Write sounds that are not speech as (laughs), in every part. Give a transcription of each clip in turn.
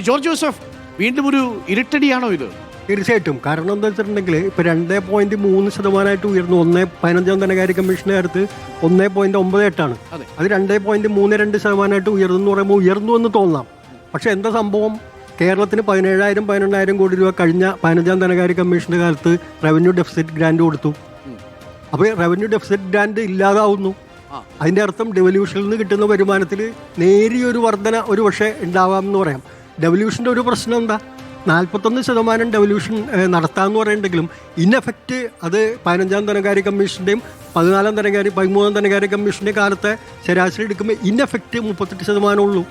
George Joseph വീണ്ടും ഒരു ഇരുട്ടടിയാണോ ഇത്? തീർച്ചയായിട്ടും. കാരണം എന്താ വെച്ചിട്ടുണ്ടെങ്കിൽ ഇപ്പൊ രണ്ടേ പോയിന്റ് മൂന്ന് ശതമാനമായിട്ട് ഉയർന്നു. ഒന്നേ പതിനഞ്ചാം ധനകാര്യ കമ്മീഷന്റെ അടുത്ത് ഒന്നേ പോയിന്റ് ഒമ്പത് എട്ടാണ് അതെ. രണ്ടേ പോയിന്റ് മൂന്ന് രണ്ട് ശതമാനമായിട്ട് ഉയർന്നു എന്ന് പറയുമ്പോൾ ഉയർന്നു എന്ന് തോന്നാം. പക്ഷെ എന്താ സംഭവം? കേരളത്തിന് പതിനേഴായിരം പതിനെണ്ണായിരം കോടി രൂപ കഴിഞ്ഞ പതിനഞ്ചാം ധനകാര്യ കമ്മീഷന്റെ കാലത്ത് റവന്യൂ ഡെഫിസിറ്റ് ഗ്രാൻഡ് കൊടുത്തു. അപ്പോൾ റവന്യൂ ഡെഫിസിറ്റ് ഗ്രാൻഡ് ഇല്ലാതാവുന്നു. അതിന്റെ അർത്ഥം ഡെവല്യൂഷനിൽ നിന്ന് കിട്ടുന്ന വരുമാനത്തിൽ നേരിയൊരു വർധന ഒരു പക്ഷേ ഉണ്ടാവാം എന്ന് പറയാം. ഡെവല്യൂഷന്റെ ഒരു പ്രശ്നം എന്താ? നാൽപ്പത്തൊന്ന് ശതമാനം ഡെവല്യൂഷൻ നടത്താമെന്ന് പറയുന്നുണ്ടെങ്കിലും ഇന്നെഫക്റ്റ് അത് പതിനഞ്ചാം ധനകാര്യ കമ്മീഷന്റെയും പതിനാലാം ധനകാര്യ പതിമൂന്നാം ധനകാര്യ കമ്മീഷന്റെ കാലത്തെ ശരാശരി എടുക്കുമ്പോൾ ഇന്നെഫക്റ്റ് മുപ്പത്തെട്ട് ശതമാനം ഉള്ളൂ.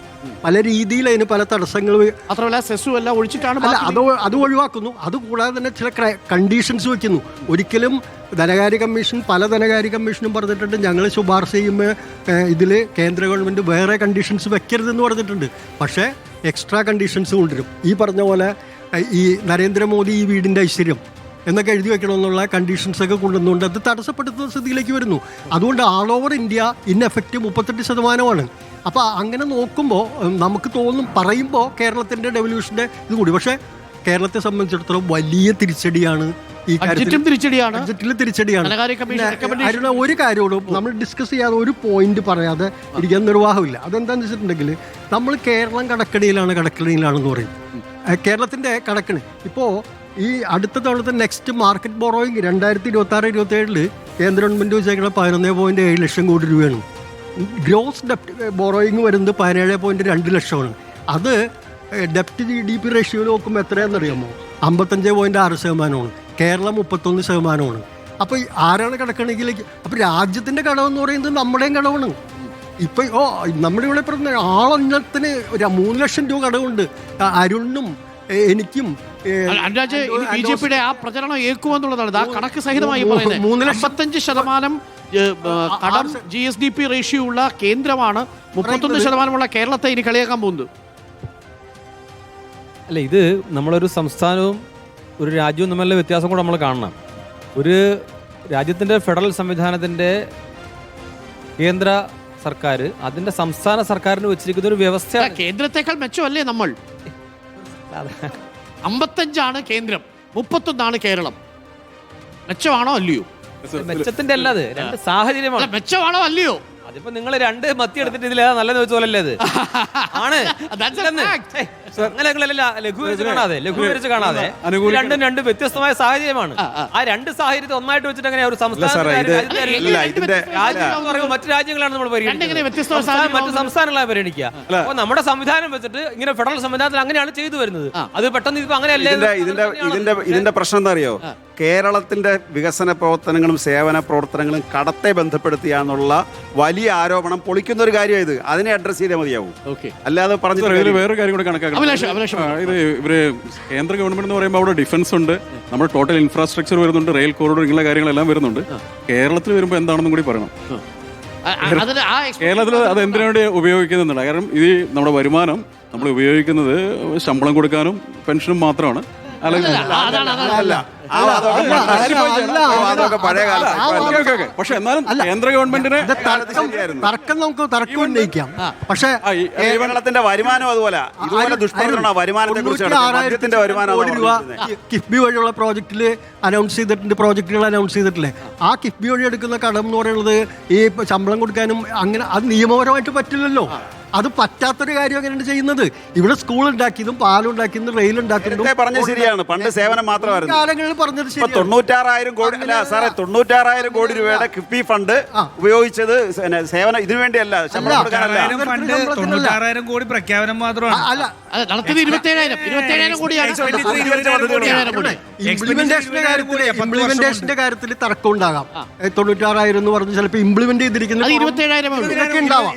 പല രീതിയിൽ അതിന് പല തടസ്സങ്ങൾ മാത്രമല്ല സെസ്സും എല്ലാം ഒഴിച്ചിട്ടാണ് അല്ല അത് അത് ഒഴിവാക്കുന്നു. അതുകൂടാതെ തന്നെ ചില കണ്ടീഷൻസ് വെക്കുന്നു. ഒരിക്കലും ധനകാര്യ കമ്മീഷൻ പല ധനകാര്യ കമ്മീഷനും പറഞ്ഞിട്ടുണ്ട് ഞങ്ങൾ ശുപാർശ ചെയ്യുമ്പോൾ ഇതിൽ കേന്ദ്ര ഗവൺമെന്റ് വേറെ കണ്ടീഷൻസ് വെക്കരുതെന്ന് പറഞ്ഞിട്ടുണ്ട്. പക്ഷേ എക്സ്ട്രാ കണ്ടീഷൻസ് കൊണ്ടുവരും. ഈ പറഞ്ഞ പോലെ ഈ നരേന്ദ്രമോദി ഈ വീടിന്റെ ഐശ്വര്യം എന്നൊക്കെ എഴുതി വെക്കണമെന്നുള്ള കണ്ടീഷൻസൊക്കെ കൊണ്ടുവന്നുകൊണ്ട് അത് തടസ്സപ്പെടുത്തുന്ന സ്ഥിതിയിലേക്ക് വരുന്നു. അതുകൊണ്ട് all over India in effect മുപ്പത്തെട്ട് ശതമാനമാണ്. അപ്പോൾ അങ്ങനെ നോക്കുമ്പോൾ നമുക്ക് തോന്നും പറയുമ്പോൾ കേരളത്തിന്റെ ഡെവല്യൂഷന്റെ ഇത് കൂടി. പക്ഷേ കേരളത്തെ സംബന്ധിച്ചിടത്തോളം വലിയ തിരിച്ചടിയാണ് ഈ ബഡ്ജറ്റും തിരിച്ചടിയാണ്. ബഡ്ജറ്റിൽ തിരിച്ചടിയാണ്. ധനകാര്യ കമ്മീഷൻ പിന്നെ, അരുണ ഒരു കാര്യമുള്ളൂ നമ്മൾ ഡിസ്കസ് ചെയ്യാതെ ഒരു പോയിന്റ് പറയാതെ ഇരിക്കാൻ നിർവാഹമില്ല. അതെന്താന്ന് വെച്ചിട്ടുണ്ടെങ്കിൽ നമ്മൾ കേരളം കടക്കണിയിലാണ് കടക്കണിയിലാണെന്ന് പറയും. കേരളത്തിന്റെ കടക്കണി. ഇപ്പോ ഈ അടുത്ത തവണത്തെ നെക്സ്റ്റ് മാർക്കറ്റ് ബോറോയിങ് രണ്ടായിരത്തി ഇരുപത്തി ആറ് ഇരുപത്തി ഏഴിൽ കേന്ദ്ര ഗവൺമെന്റ് വെച്ചേക്കുന്ന പതിനൊന്ന് പോയിന്റ് ഏഴ് ലക്ഷം കോടി രൂപയാണ്. ഗ്രോസ് ഡെപ്റ്റ് ബോറോയിങ് വരുന്നത് പതിനേഴ് പോയിന്റ് രണ്ട് ലക്ഷമാണ്. അത് ഡെപ്റ്റ് ജി ഡി പി റേഷ്യോ നോക്കുമ്പോൾ എത്രയാണെന്നറിയാമോ? അമ്പത്തഞ്ച് പോയിന്റ് ആറ് ശതമാനമാണ്. കേരളം മുപ്പത്തൊന്ന് ശതമാനമാണ്. അപ്പോൾ ആരാണ് കിടക്കണമെങ്കിൽ അപ്പോൾ രാജ്യത്തിന്റെ കടമെന്ന് പറയുന്നത് നമ്മുടെയും കടമാണ്. ഇപ്പൊ ഓ നമ്മുടെ ഇവിടെ പറഞ്ഞ ആളൊന്നത്തിന് ഒരു മൂന്ന് ലക്ഷം രൂപ കടമുണ്ട്. അരുണും അരുണിനും എനിക്കും ബി ജെ പിയുടെ ആ പ്രചരണം ഏക്കുമെന്നുള്ളതാണ് ആ കണക്ക് സഹിതമായി പറയുന്നത്. മൂന്ന് ലക്ഷം- അമ്പത്തഞ്ച് ശതമാനം കടം G S D P ratio ഉള്ള കേന്ദ്രമാണ് മുപ്പത്തൊന്ന് ശതമാനമുള്ള കേരളത്തെ ഇനി കളിയാക്കാൻ പോകുന്നത്. അല്ല ഇത് നമ്മളൊരു സംസ്ഥാനവും ഒരു രാജ്യവും തമ്മിലുള്ള വ്യത്യാസം കൂടെ നമ്മൾ കാണണം. ഒരു രാജ്യത്തിന്റെ ഫെഡറൽ സംവിധാനത്തിന്റെ കേന്ദ്ര സർക്കാർ അതിന്റെ സംസ്ഥാന സർക്കാരിന് വെച്ചിരിക്കുന്ന ഒരു വ്യവസ്ഥ കേന്ദ്രത്തെക്കാൾ മെച്ചമല്ലേ നമ്മൾ? അമ്പത്തഞ്ചാണ് കേന്ദ്രം മുപ്പത്തൊന്നാണ് കേരളം. മെച്ചമാണോ അല്ലയോ? മെച്ചത്തിന്റെ അല്ല അത്. രണ്ട് സാഹചര്യമാണ്. മെച്ചമാണോ അല്ലയോ? അതിപ്പോ നിങ്ങൾ രണ്ട് മത്തി എടുത്തിട്ട് ഇതിലേതാ നല്ലത് വെച്ചോലല്ലേ അത് (laughs) ആണ്. ലഘു അങ്ങനെ നിങ്ങളല്ല കാണാതെ ലഘൂകരിച്ച് കാണാതെ. ഇത് അനുകൂലിക്കണം. രണ്ടും രണ്ട് വ്യത്യസ്തമായ സാഹചര്യമാണ്. ആ, രണ്ട് സാഹചര്യത്തെ ഒന്നായിട്ട് വെച്ചിട്ട് അങ്ങനെ ഒരു സാറേ, ഇത് സംസ്ഥാന ഇല്ല, ഇതിന്റെ രാജ്യം എന്ന് പറയുമ്പോൾ മറ്റു രാജ്യങ്ങളാണ് നമ്മൾ രണ്ടിങ്ങനെ വ്യത്യസ്തമായ സംസ്ഥാനം മറ്റു സംസ്ഥാനങ്ങളെ സംസ്ഥാനങ്ങളാണ് പരിഗണിക്കുക. അപ്പൊ നമ്മുടെ സംവിധാനം വെച്ചിട്ട് ഇങ്ങനെ ഫെഡറൽ സംവിധാനത്തിൽ അങ്ങനെയാണ് ചെയ്തു വരുന്നത്. അത് പെട്ടെന്ന് ഇപ്പൊ അങ്ങനെയല്ലേ ഇതിന്റെ ഇതിന്റെ ഇതിന്റെ ഇതിന്റെ പ്രശ്നം എന്താ അറിയോ? കേരളത്തിന്റെ വികസന പ്രവർത്തനങ്ങളും സേവന പ്രവർത്തനങ്ങളും കടത്തെ ബന്ധപ്പെടുത്തിയാന്നുള്ള വലിയ ആരോപണം പൊളിക്കുന്ന ഒരു കാര്യം ഇത്. അതിനെ അഡ്രസ് ചെയ്താൽ മതിയാവും. ഓക്കെ അല്ലാതെ പറഞ്ഞു വേറൊരു കാര്യം കൂടെ കണക്കാക്കണം. അഭിലാഷ്, അഭിലാഷ്. ആ, ഇത് ഇവർ കേന്ദ്ര ഗവൺമെന്റ് എന്ന് പറയുമ്പോൾ അവിടെ ഡിഫൻസ് ഉണ്ട്. നമ്മുടെ ടോട്ടൽ ഇൻഫ്രാസ്ട്രക്ചർ വരുന്നുണ്ട് റെയിൽ കോറിഡോർ ഇങ്ങനെയുള്ള കാര്യങ്ങളെല്ലാം വരുന്നുണ്ട്. കേരളത്തിൽ വരുമ്പോൾ എന്താണെന്നും കൂടി പറയണം. അതിന് ആ കേരളത്തിൽ അത് എന്തിനു വേണ്ടി ഉപയോഗിക്കുന്നുണ്ട്? കാരണം ഇത് നമ്മുടെ വരുമാനം നമ്മൾ ഉപയോഗിക്കുന്നത് ശമ്പളം കൊടുക്കാനും പെൻഷനും മാത്രമാണ്. പക്ഷെ എന്നാലും കേന്ദ്ര ഗവൺമെന്റിനെ തർക്കം തർക്കം നമുക്ക് തർക്കം ഉന്നയിക്കാം. പക്ഷേ കേരളത്തിന്റെ വരുമാനം അതുപോലെ. ഇതുപോലെ ദുഷ്പ്രചരണ വരുമാനത്തെ കുറിച്ച് വരുമാനം കോടി രൂപ കിഫ്ബി വഴിയുള്ള പ്രോജക്റ്റിൽ അനൗൺസ് ചെയ്തിട്ടുണ്ട് പ്രോജക്റ്റുകൾ അനൗൺസ് ചെയ്തിട്ടില്ലേ? ആ കിഫ്ബി വഴി എടുക്കുന്ന കടം എന്ന് പറയുന്നത് ഈ ശമ്പളം കൊടുക്കാനും അങ്ങനെ അത് നിയമപരമായിട്ട് പറ്റില്ലല്ലോ. അത് പറ്റാത്തൊരു കാര്യം അങ്ങനെയാണ് ചെയ്യുന്നത്? ഇവിടെ സ്കൂൾ ഉണ്ടാക്കിയതും പാലുണ്ടാക്കിയതും റെയിൽ ഉണ്ടാക്കിയതും പറഞ്ഞത് ശരിയാണ്. പണ്ട് സേവനം മാത്രമായിരുന്നു. കാലങ്ങളിൽ പറഞ്ഞത് ശരിയാണ്. തൊണ്ണൂറ്റാറായിരം കോടി അല്ല സാറേ തൊണ്ണൂറ്റാറായിരം കോടി രൂപയുടെ കിഫ്ബി ഫണ്ട് ഉപയോഗിച്ചത് സേവനം ഇതിനു വേണ്ടിയല്ല തൊണ്ണൂറ്റാറായിരം കോടി പ്രഖ്യാപനം മാത്രമാണ്. അല്ല നടത്തിയത് ഇരുപത്തേഴായിരം. ഇരുപത്തേഴായിരം കോടിയാണ്. ഇംപ്ലിമെന്റേഷന്റെ കാര്യത്തിൽ ഇംപ്ലിമെന്റേഷന്റെ കാര്യത്തിൽ തർക്കം ഉണ്ടാകാം. തൊണ്ണൂറ്റാറായിരം എന്ന് പറഞ്ഞ് ചിലപ്പോൾ ഇംപ്ലിമെന്റ് ചെയ്തിരിക്കുന്നത് ഇതൊക്കെ ഉണ്ടാവാം.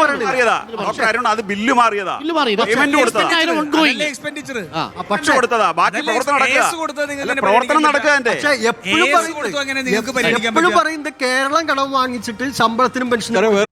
പറയണില്ല മാറിയതാ ഡോക്ടർ അത് ബില്ല് മാറിയതാ. ബില്ല് മാറി പേയ്മെന്റ് കൊടുത്തതാ. ഇരുപത്തേഴായിരം ongoing. എക്സ്പെൻഡിച്ചർ ആ പക്ഷെ കൊടുത്തതാ. ബാക്കി അതല്ലേ പ്രവർത്തനം കേസ് നടക്കുക കൊടുത്തത് നിങ്ങൾക്ക് അല്ല, തന്നെ പ്രവർത്തനം പരിഗണിക്കാൻ നടക്കുക എന്റെ പക്ഷെ എപ്പോഴും കേസ് കൊടുത്തു അങ്ങനെ നിങ്ങൾക്ക് പരിഗണിക്കാൻ എപ്പോഴും പറ്റില്ല. കേരളം കടം വാങ്ങിച്ചിട്ട് ശമ്പളത്തിനും പെൻഷനും